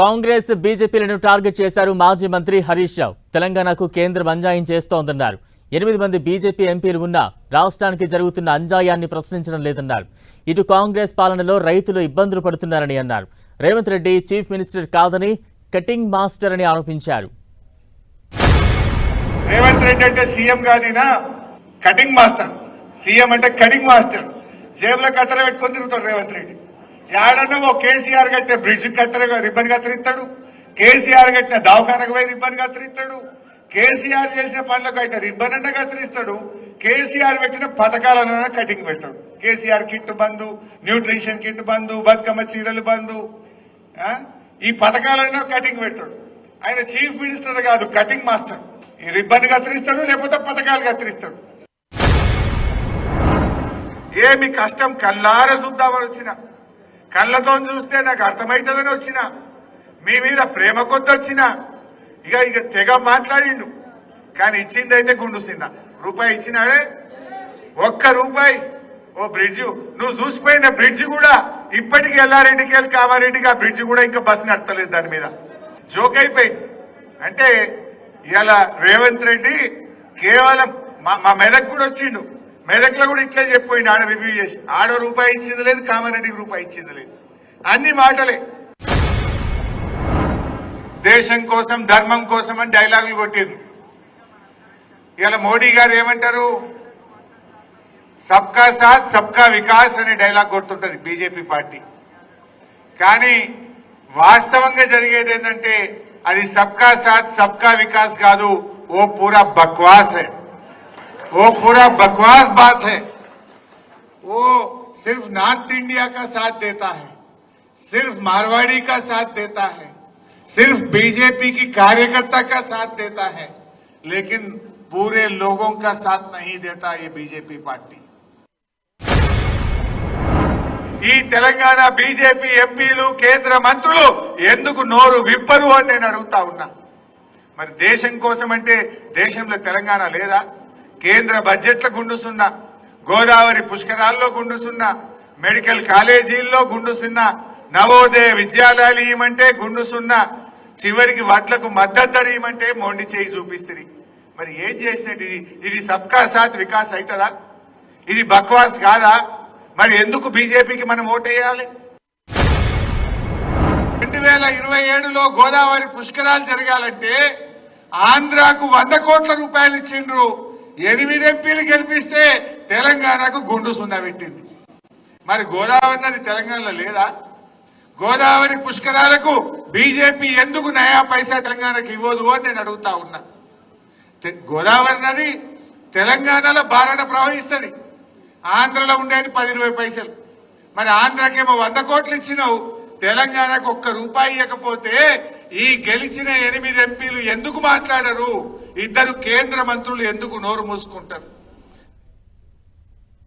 Congress బీజేపీలను target చేశారు మాజీ మంత్రి హరీష్ రావు. తెలంగాణకు కేంద్రం అంజాయం చేస్తోందన్నారు. ఎనిమిది మంది బీజేపీ ఎంపీలు ఉన్నా రాష్ట్రానికి జరుగుతున్న అంజాయాన్ని ప్రశ్నించడం లేదన్నారు. ఇటు కాంగ్రెస్ పాలనలో రైతులు ఇబ్బందులు పడుతున్నారని అన్నారు. రేవంత్ రెడ్డి చీఫ్ మినిస్టర్ కాదని కటింగ్ మాస్టర్ అని ఆరోపించారు. రేవంత్ రెడ్డి అంటే సీఎం కాదినా? Cutting master. సీఎం అంటే కటింగ్ మాస్టర్. జేబులో కత్తెర పెట్టుకొని తిరుగుతాడు రేవంత్ రెడ్డి. ఏడన్నా ఓ కేసీఆర్ కట్టిన బ్రిడ్జ్ కత్తెర రిబ్బన్ కత్తిరిస్తాడు కేసీఆర్ కట్టిన దవాఖానకు పోయి రిబ్బన్ కత్తిరిస్తాడు కేసీఆర్ చేసిన పనులకు అయితే రిబ్బన్ అన్న కత్తిరిస్తాడు కేసీఆర్ పెట్టిన పథకాలన్నా కటింగ్ పెడతాడు. KCR kit Bandhu nutrition kit Bandhu Bathukamma చీరలు బంధు ఈ పథకాలన్నా కటింగ్ పెడతాడు. ఆయన చీఫ్ మినిస్టర్ కాదు కటింగ్ మాస్టర్. ఈ రిబ్బన్ కత్తిరిస్తాడు లేకపోతే పథకాలు కత్తిరిస్తాడు ఏమి కష్టం కల్లార చూద్దామని వచ్చిన కళ్ళతో చూస్తే నాకు అర్థమవుతుందని వచ్చిన. మీ మీద ప్రేమ కొద్ది వచ్చిన. ఇక ఇక తెగ మాట్లాడిండు. కానీ ఇచ్చిందైతే గుండు సిన్న. రూపాయి ఇచ్చినాడే ఒక్క రూపాయి. ఓ బ్రిడ్జ్. నువ్వు చూసిపోయిన బ్రిడ్జ్ కూడా ఇప్పటికి ఎల్లారెడ్డికి వెళ్ళి కామారెడ్డికి ఆ బ్రిడ్జ్ కూడా ఇంకా బస్సు నడతలేదు దాని మీద. జోక్ అయిపోయింది. అంటే ఇలా రేవంత్ రెడ్డి కేవలం మా మా మెదక్ కూడా వచ్చిండు. మెదక్లో కూడా ఇట్లే చెప్పిపోయిండు ఆడ రివ్యూ చేసి. ఆడ రూపాయి ఇచ్చింది లేదు కామారెడ్డికి రూపాయి ఇచ్చింది లేదు. అన్ని మాటలే. దేశం కోసం ధర్మం కోసం అని డైలాగులు కొట్టింది ఇలా మోడీ గారు ఏమంటారు? సబ్కా సాత్ సబ్కా వికాస్ అనే డైలాగ్ కొడుతుంటది బీజేపీ పార్టీ. కానీ వాస్తవంగా జరిగేది ఏంటంటే అది సబ్కా సాత్ సబ్కా వికాస్ కాదు ఓ పూరా బక్వాస్ అని. वो पूरा बकवास बात है वो सिर्फ नॉर्थ इंडिया का साथ देता है सिर्फ मारवाड़ी का साथ देता है सिर्फ बीजेपी की कार्यकर्ता का साथ देता है लेकिन पूरे लोगों का साथ नहीं देता ये बीजेपी पार्टी ఈ తెలంగాణ బీజేపీ ఎంపీలు కేంద్ర మంత్రులు ఎందుకు నోరు విప్పరు అని నేను అడుగుతా ఉన్నా మరి దేశం కోసం అంటే దేశంలో తెలంగాణ లేదా కేంద్ర బడ్జెట్ల గుండు సున్నా గోదావరి పుష్కరాల్లో గుండు సున్నా మెడికల్ కాలేజీల్లో గుండు సున్నా నవోదయ విద్యాలయాలు ఇవ్వమంటే గుండు సున్నా చివరికి వడ్లకు మద్దతు ధర ఇవ్వమంటే మొండి చేయి చూపిస్తుంది. మరి ఏం చేసినట్టు ఇది? ఇది సబ్కా సాత్ వికాస్ అవుతుందా ఇది బక్వాస్ కాదా? మరి ఎందుకు బీజేపీకి మనం ఓటేయాలి? రెండు వేల ఇరవై ఏడులో గోదావరి పుష్కరాలు జరగాలంటే ఆంధ్రాకు వంద కోట్ల రూపాయలు ఇచ్చిండ్రు ఎనిమిది ఎంపీలు గెలిపిస్తే తెలంగాణకు గుండు సున్నా పెట్టింది. మరి గోదావరి నది తెలంగాణలో లేదా? గోదావరి పుష్కరాలకు బీజేపీ ఎందుకు నయా పైసా తెలంగాణకు ఇవ్వదు అని నేను అడుగుతా ఉన్నా. గోదావరి నది తెలంగాణలో బారణ ప్రవహిస్తుంది. ఆంధ్రలో ఉండేది పది ఇరవై పైసలు. మరి ఆంధ్రకేమో వంద కోట్లు ఇచ్చినావు. తెలంగాణకు ఒక్క రూపాయి ఇవ్వకపోతే ఈ గెలిచిన ఎనిమిది ఎంపీలు ఎందుకు మాట్లాడరు? ఇద్దరు కేంద్ర మంత్రులు ఎందుకు నోరు మూసుకుంటారు?